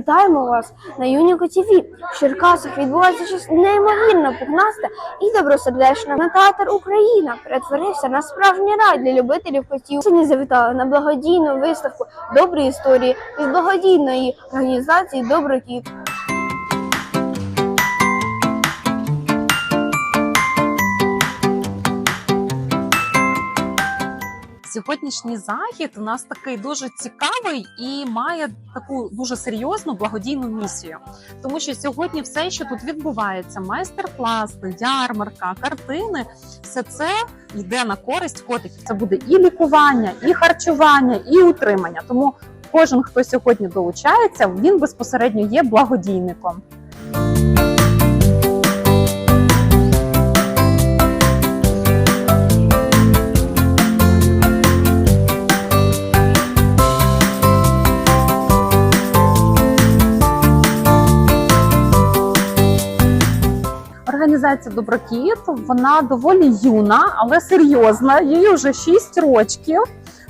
Вітаємо вас на Юніко ТВ. В Черкасах відбувається щось неймовірно пухнасте і добросердечне. На театр Україна перетворився на справжній рай для любителів котів. Сьогодні завітали на благодійну виставку добрі історії від благодійної організації Доброкіт. Сьогоднішній захід у нас такий дуже цікавий і має таку дуже серйозну благодійну місію, тому що сьогодні все, що тут відбувається, майстер-класи, ярмарка, картини, все це йде на користь котиків. Це буде і лікування, і харчування, і утримання. Тому кожен, хто сьогодні долучається, він безпосередньо є благодійником. Організація Доброкіт вона доволі юна, але серйозна. Їй вже 6 років.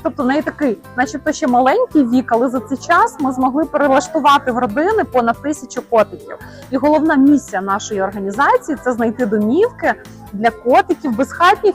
Тобто в неї такий, начебто ще маленький вік, але за цей час ми змогли перелаштувати в родини понад тисячу котиків. І головна місія нашої організації це знайти домівки для котиків безхатніх,